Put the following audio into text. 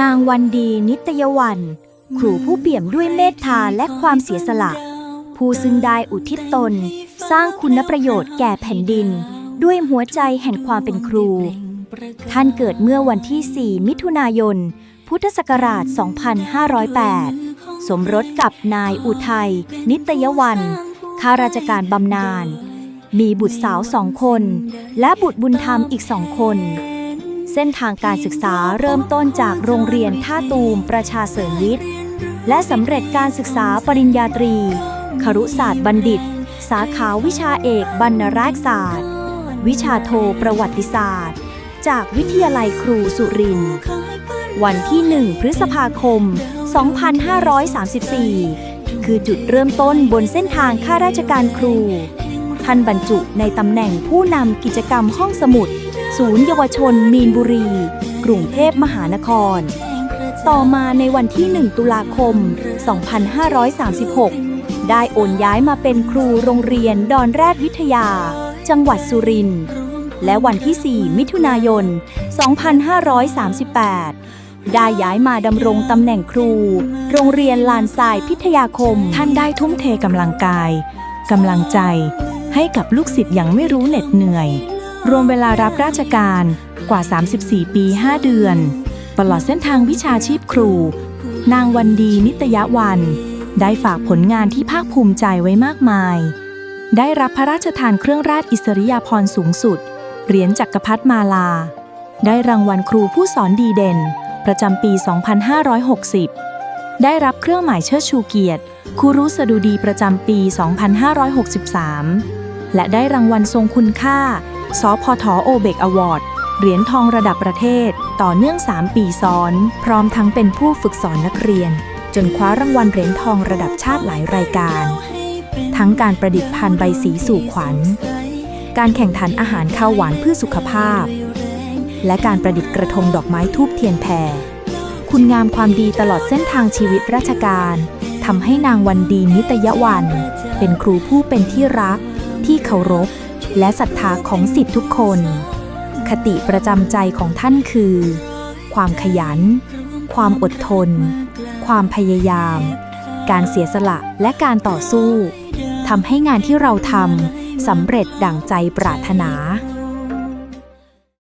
นางวันดีนิตยวัน ครูผู้เปี่ยมด้วยเมตตาและความเสียสละ ผู้ซึ่งได้อุทิศตน สร้างคุณประโยชน์แก่แผ่นดิน ด้วยหัวใจแห่งความเป็นครู ท่านเกิดเมื่อวันที่ 4 มิถุนายน พุทธศักราช 2508 สมรสกับนายอุทัย นิตยวันข้าราชการบำนาญมีบุตรสาวสองคน และบุตรบุญธรรมอีกสองคน เส้นทางการศึกษาเริ่มต้นจากโรงเรียนท่าตูมประชาเสริมวิทย์ และสำเร็จการศึกษาปริญญาตรี ครุศาสตร์บัณฑิต สาขาวิชาเอกบรรณรักษศาสตร์ วิชาโทประวัติศาสตร์ จากวิทยาลัยครูสุรินทร์วันที่ 1 พฤษภาคม 2534 คือจุดเริ่มต้นบนเส้นทางข้าราชการครู ท่านบรรจุในตำแหน่งผู้นำกิจกรรมห้องสมุด ศูนย์เยาวชนมีนบุรี กรุงเทพมหานคร ต่อมาในวันที่ 1 ตุลาคม 2536 ได้โอนย้ายมาเป็นครูโรงเรียนดอนแรดวิทยา จังหวัดสุรินทร์และวันที่ 4 มิถุนายน 2538 ได้ย้ายมาดำรงตำแหน่งครู โรงเรียนลานทรายพิทยาคม ท่านได้ทุ่มเทกำลังกายกำลังใจให้กับลูกศิษย์อย่างไม่รู้เหน็ดเหนื่อย รวมเวลารับราชการกว่า 34 ปี 5 เดือน ตลอดเส้นทางวิชาชีพครู นางวันดีนิตยวัน ได้ฝากผลงานที่ภาคภูมิใจไว้มากมาย ได้รับพระราชทานเครื่องราชอิสริยาภรณ์สูงสุด เหรียญจักรพรรดิมาลา ได้รางวัลครูผู้สอนดีเด่น ประจำปี 2560 ได้รับเครื่องหมายเชิดชูเกียรติครูรู้สดุดีประจำปี 2563 และได้รางวัลทรงคุณค่า สพทโอเบกอวอร์ดเหรียญทองระดับประเทศ ต่อเนื่อง 3 ปีซ้อน พร้อมทั้งเป็นผู้ฝึกสอนนักเรียน จนคว้ารางวัลเหรียญทองระดับชาติหลายรายการ ทั้งการประดิษฐ์พันใบสีสู่ขวัญ การแข่งขันอาหารข้าวหวานเพื่อสุขภาพ และการประดิษฐ์กระทงดอกไม้ทูบเทียนแพรคุณงามความดีตลอดเส้นทางชีวิตราชการทำให้นางวันดีนิตยวันเป็นครูผู้เป็นที่รัก ที่เคารพ และศรัทธาของสิทธิทุกคน คติประจำใจของท่านคือ ความขยัน ความอดทน ความพยายาม การเสียสละและการต่อสู้ทำให้งานที่เราทำสำเร็จดั่งใจปรารถนา